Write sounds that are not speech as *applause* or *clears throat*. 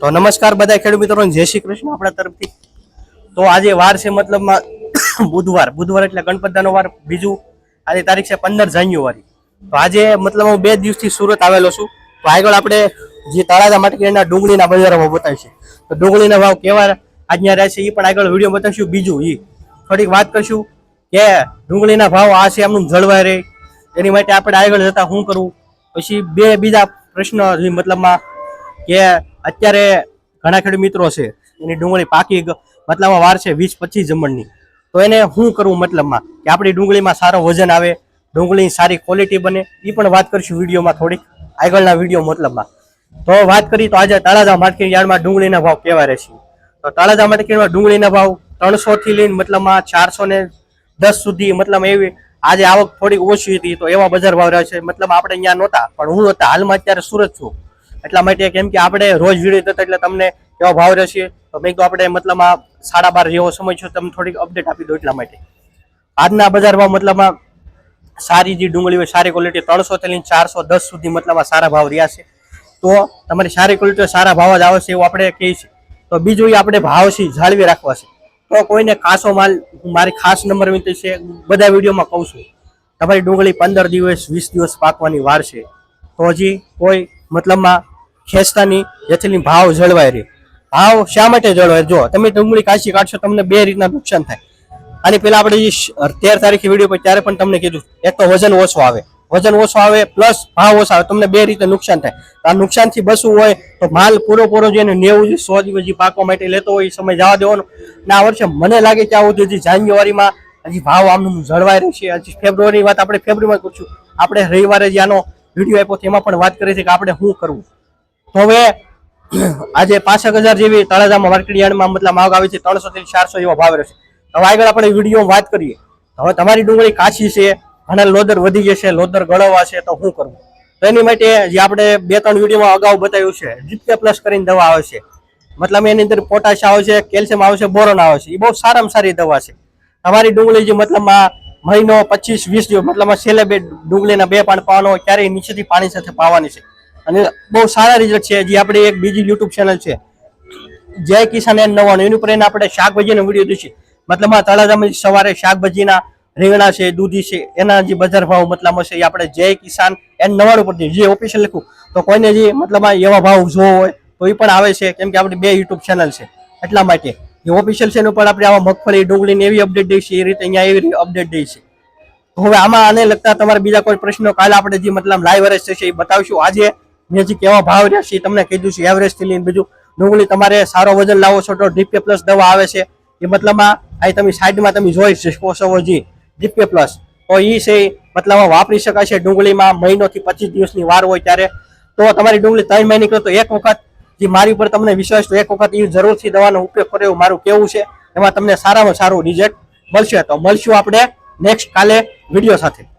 તો નમસ્કાર બધા ખેડૂત મિત્રો જય શ્રી કૃષ્ણ આપણા તરફથી. તો આજે વાર છે મતલબમાં *coughs* બુધવાર. બુધવાર એટલે ગણપતદાનો વાર. બીજું આજે તારીખ છે પંદર જાન્યુઆરી. તો આજે મતલબ હું બે દિવસથી સુરત આવેલો છું. તો આગળ આપણે જે તળાજા માટકીના ડુંગળીના બજારમાં બતાવીશું તો ડુંગળીના ભાવ કેવા આજના રહેશે એ પણ આગળ વીડિયો બતાવીશું. બીજું એ થોડીક વાત કરશું કે ડુંગળીના ભાવ આ છે એમનું જળવાય રહે. એની માટે આપણે આગળ જતા શું કરવું પછી બે બીજા પ્રશ્ન મતલબમાં કે અત્યારે ઘણા ખેડૂત મિત્રો છે, એની ડુંગળી પાકી મતલબમાં વાર છે વીસ પચીસ જમણની. તો એને શું કરવું મતલબમાં? કે આપણી ડુંગળીમાં સારો વજન આવે, ડુંગળીની સારી ક્વોલિટી બને એ પણ વાત કરીશું વિડીયોમાં થોડીક, આગળના વીડિયો મતલબમાં. તો વાત કરી તો આજે તળાજા માર્કેટ યાર્ડમાં ડુંગળીના ભાવ કેવા રહેશે? તો તળાજા માર્કેટમાં ડુંગળીના ભાવ ત્રણસો થી લઈને મતલબમાં ચારસો ને દસ સુધી મતલબ એવી આજે આવક થોડીક ઓછી હતી, તો એવા બજાર ભાવ રહે છે. મતલબ આપણે અહીંયા નહોતા, પણ હું હતા હાલમાં અત્યારે સુરત છું. એટલા માટે કેમ કે આપણે રોજ વીડિયો થતા એટલે તમને કેવો ભાવ રહેશે? તો મેં તો આપણે મતલબ આ સાડા બાર જેવો સમય છે, તમને થોડીક અપડેટ આપી દો એટલા માટે. આજના બજારમાં મતલબ સારી જે ડુંગળી હોય, સારી ક્વોલિટી ત્રણસો થી લઈને ચારસો દસ સુધી મતલબમાં સારા ભાવ રહ્યા છે. તો તમારી સારી ક્વોલિટી સારા ભાવ જ આવશે એવું આપણે કહીએ છીએ. તો બીજું આપણે ભાવ છે જાળવી રાખવા છે. તો કોઈને કાસો માલ મારી ખાસ નંબર વિનંતી છે, બધા વિડીયોમાં કહું છું. તમારી ડુંગળી પંદર દિવસ, વીસ દિવસ પાકવાની વાર છે. તો હજી કોઈ મતલબમાં ખેંચતાની જેથી ભાવ જળવાય રહે. ભાવ શા માટે જળવાય જો, તમે ડુંગળી કાચી કાઢશો, તમને બે રીતના નુકસાન થાય. આની પેલા આપણે જે તેર તારીખે વીડિયો પર ત્યારે પણ તમને કીધું, એક તો વજન ઓછો આવે. વજન ઓછો આવે પ્લસ ભાવ ઓછો આવે, તમને બે રીતે નુકસાન થાય. આ નુકસાનથી બસવું હોય તો માલ પૂરો પૂરો જેને નેવું જે સો દિવસ પાકવા માટે લેતો હોય એ સમય જવા દેવાનો. ને આ વર્ષે મને લાગે કે આવું હજી જાન્યુઆરીમાં હજી ભાવ આમનું જળવાઈ રહેશે. હજી ફેબ્રુઆરી વાત આપણે ફેબ્રુઆરીમાં કરશું આપણે રવિવારે જે આનો વીડિયો આપ્યો, તેમાં પણ વાત કરી છે કે આપણે શું કરવું. હવે *clears throat* આજે પાસઠ હજાર જેવી તળાજામાં માર્કેટ યાર્ડમાં મતલબ આવક આવી છે ત્રણસો થી ચારસો એવો ભાવ રહેશે હવે આગળ આપણે વીડિયો વાત કરીએ. હવે તમારી ડુંગળી કાચી છે, ઘણા લોદર વધી જશે લોદર ગળવા છે, તો શું કરવું? તો એની માટે જે આપણે બે ત્રણ વિડીયોમાં અગાઉ બતાવ્યું છે જીપકે પ્લસ કરીને દવા આવે છે. મતલબ એની અંદર પોટાશ આવે છે કેલ્શિયમ આવે છે બોરોન આવે છે. એ બહુ સારામાં સારી દવા છે. તમારી ડુંગળી જે મતલબમાં મહિનો પચીસ વીસ દિવસ મતલબમાં છેલ્લે બે ડુંગળીના બે પાન પાવાનો ત્યારે નીચેથી પાણી સાથે પાવાની છે. અને બહુ સારા રિઝલ્ટ છે. જે આપણી એક બીજી યુટ્યુબ ચેનલ છે. જય કિસાન એન નવાનું એની ઉપર એને આપણે શાકભાજીનો વીડિયો દઈશું. મતલબ આ તળાજામાં સવારે શાકભાજીના રીંગણા છે, દૂધી છે, એના જે બજાર ભાવ મતલબ હશે એ આપણે જય કિસાન એન નવાણું પર જે ઓફિશિયલ લખું. તો કોઈને જે મતલબ એવા ભાવ જોવો હોય, તો એ પણ આવે છે, કેમ કે આપણી બે યુટ્યુબ ચેનલ છે. એટલા માટે જે ઓફિશિયલ છે એનું ઉપર આપણે આવા મગફળી, ડુંગળીની એવી અપડેટ દઈશું એ રીતે અહીંયા એવી અપડેટ દઈશું તો હવે આમાં આને લગતા તમારા બીજા કોઈ પ્રશ્નો, કાલે આપણે જે મતલબ લાઈવ એવરેજ થશે એ બતાવીશું. આજે જે કેવા ભાવ રહ્યા છે એ તમને કીધું છે એવરેજથી લઈને બીજું. ડુંગળી તમારે સારો વજન લાવો છો તો ડીપે પ્લસ દવા આવે છે. એ મતલબમાં અહીં તમે સાઈડમાં તમે જોઈ શકો છો જી ડીપે પ્લસ તો એ છે મતલબમાં વાપરી શકાય છે ડુંગળીમાં મહિનોથી પચીસ દિવસની વાર હોય ત્યારે. તો તમારી ડુંગળી ત્રણ મહિને કરો તો એક વખત, જે મારી ઉપર તમને વિશ્વાસ તો એક વખત એ જરૂરથી દવાનો ઉપયોગ કર્યો મારું કેવું છે. એમાં તમને સારામાં સારું રિઝલ્ટ મળશે. તો મળશું આપણે નેક્સ્ટ કાલે વીડિયો સાથે.